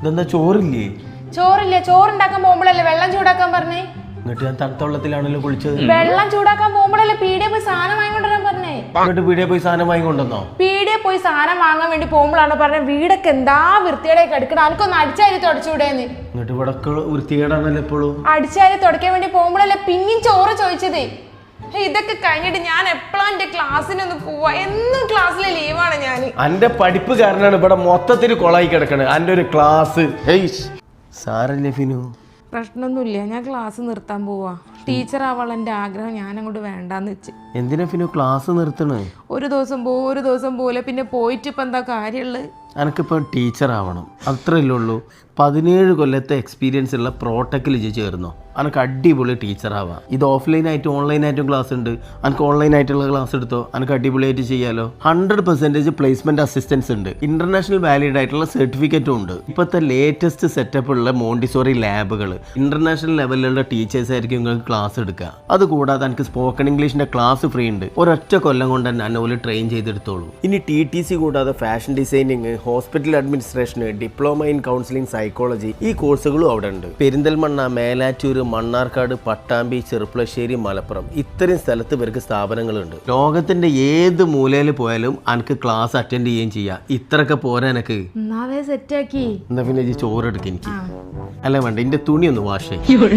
ഇതെന്താ ചോറില്ലേ? ചോറില്ലേ? ചോറുണ്ടാക്കാൻ പോകുമ്പോഴല്ലേ വെള്ളം ചൂടാക്കാൻ പറഞ്ഞേ? എന്നിട്ട് ഞാൻ തണുത്ത വെള്ളത്തിലാണല്ലോ കുളിച്ചത്. വെള്ളം ചൂടാക്കാൻ പോകുമ്പോഴല്ലേ പീടിയ പോയി സാധനം വാങ്ങിക്കൊണ്ടുവരാൻ പറഞ്ഞേ? എന്നിട്ട് പീടിയ പോയി സാധനം വാങ്ങിക്കൊണ്ടുവന്നോ? പീടിയ പോയി സാധനം വാങ്ങാൻ വേണ്ടി പോകുമ്പോഴാണ് പറഞ്ഞത് വീടൊക്കെ എന്താ വൃത്തിയുടെ കിടക്കണം? എനിക്കൊന്ന് അടിച്ചാരി തുടച്ചുവിടേന്ന്. എന്നിട്ട് ഇവിടെ വൃത്തികേടാണല്ലോ എപ്പോഴും. അടിച്ചാരി തുടക്കാൻ വേണ്ടി പോകുമ്പോഴല്ലേ പിന്നെയും ചോറ് ചോദിച്ചതേ? ഇതൊക്കെ കഴിഞ്ഞിട്ട് ഞാൻ എപ്പോഴാണ് എന്റെ ക്ലാസ്സിനൊന്ന് പോവാ? എന്നും ക്ലാസ്സിലെ ലീവാണ് ഞാൻ അന്റെ പഠിപ്പ് കാരണമാണ് ഇവിടെ മൊത്തത്തിൽ കൊളായി കിടക്കണത്. അന്റെ ഒരു ക്ലാസ് സാരല്ലേ ഫിനു? പ്രശ്നമൊന്നുമില്ല. ഞാൻ ക്ലാസ് നിർത്താൻ പോവാ. ടീച്ചർ ആവാൾ എന്റെ ആഗ്രഹം ഞാൻ അങ്ങോട്ട് വേണ്ടാന്ന് വെച്ച്. എന്തിനാ പിന്നെ ക്ലാസ് നിർത്തണേ? ഒരു ദിവസം പോ ഒരു ദിവസം പോലെ പിന്നെ പോയിട്ട് ഇപ്പം എന്താ കാര്യമുള്ളത് എനിക്കിപ്പോൾ ടീച്ചർ ആവണം. അത്രയല്ലേ ഉള്ളൂ പതിനേഴ് കൊല്ലത്തെ എക്സ്പീരിയൻസ് ഉള്ള പ്രോട്ടക്കിൽ ഇജ്ജ് ചേർന്നോ? എനിക്ക് അടിപൊളി ടീച്ചർ ആവാം. ഇത് ഓഫ്ലൈൻ ആയിട്ടും ഓൺലൈൻ ആയിട്ടും ക്ലാസ് ഉണ്ട്. എനിക്ക് ഓൺലൈൻ ആയിട്ടുള്ള ക്ലാസ് എടുത്തോ? എനിക്ക് അടിപൊളിയായിട്ട് ചെയ്യാലോ? ഹൺഡ്രഡ് പെർസെന്റേജ് പ്ലേസ്മെന്റ് അസിസ്റ്റൻസ് ഉണ്ട്. ഇന്റർനാഷണൽ വാലിഡ് ആയിട്ടുള്ള സർട്ടിഫിക്കറ്റും ഉണ്ട്. ഇപ്പോഴത്തെ ലേറ്റസ്റ്റ് സെറ്റപ്പ് ഉള്ള മോണ്ടിസോറി ലാബുകൾ ഇന്റർനാഷണൽ ലെവലിലുള്ള ടീച്ചേഴ്സ് ആയിരിക്കും നിങ്ങൾക്ക് ക്ലാസ് എടുക്കുക അതുകൂടാതെ എനിക്ക് സ്പോക്കൺ ഇംഗ്ലീഷിന്റെ ക്ലാസ് ഫ്രീ ഉണ്ട്. ഒരൊറ്റ കൊല്ലം കൊണ്ട് തന്നെ അന്നോൽ ട്രെയിൻ ചെയ്തെടുത്തോളൂ. ഇനി ടി ടി സി കൂടാതെ ഫാഷൻ ഡിസൈനിങ് ഹോസ്പിറ്റൽ അഡ്മിനിസ്ട്രേഷന് ഡിപ്ലോമ ഇൻ കൗൺസിലിംഗ് സൈക്കോളജി ഈ കോഴ്സുകളും അവിടെ ഉണ്ട്. പെരിന്തൽമണ്ണ മേലാറ്റൂർ മണ്ണാർക്കാട് പട്ടാമ്പി ചെറുപ്പളശ്ശേരി മലപ്പുറം ഇത്രയും സ്ഥലത്ത് ഇവർക്ക് സ്ഥാപനങ്ങളുണ്ട്. ലോകത്തിന്റെ ഏത് മൂലയിൽ പോയാലും എനിക്ക് ക്ലാസ് അറ്റൻഡ് ചെയ്യുകയും ചെയ്യാം. ഇത്രയൊക്കെ പോരാ എനക്ക് എന്നാ പിന്നെ ചോറ് എടുക്കും എനിക്ക്. അല്ല വേണ്ട എന്റെ തുണി ഒന്ന് വാഷ് ചെയ്യും.